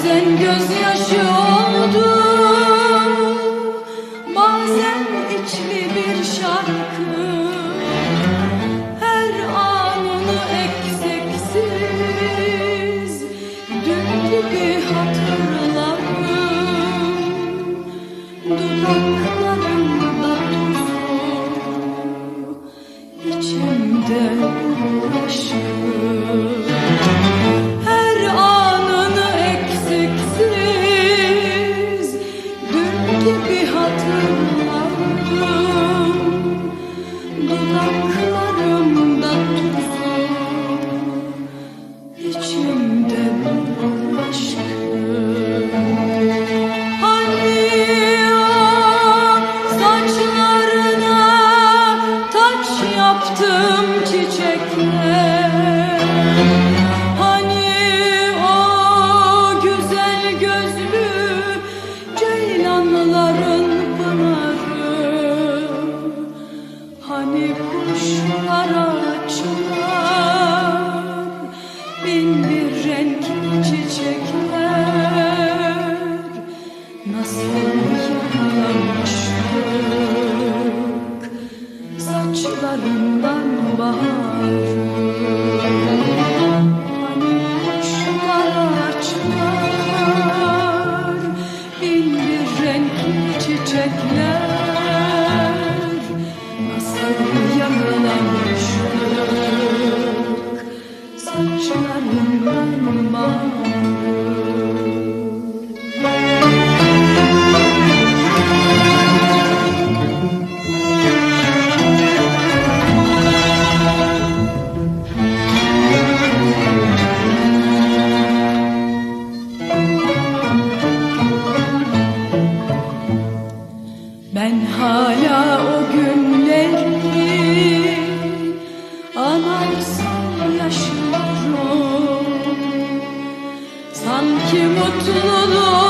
Bazen gözyaşı oldu Hani kuşlar açar bin bir renk çiçekler nasıl yakalamıştık saçlarından bahar. hala o günleri anarsan yaşıyorum. Sanki mutluluk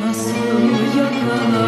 nasıl yanar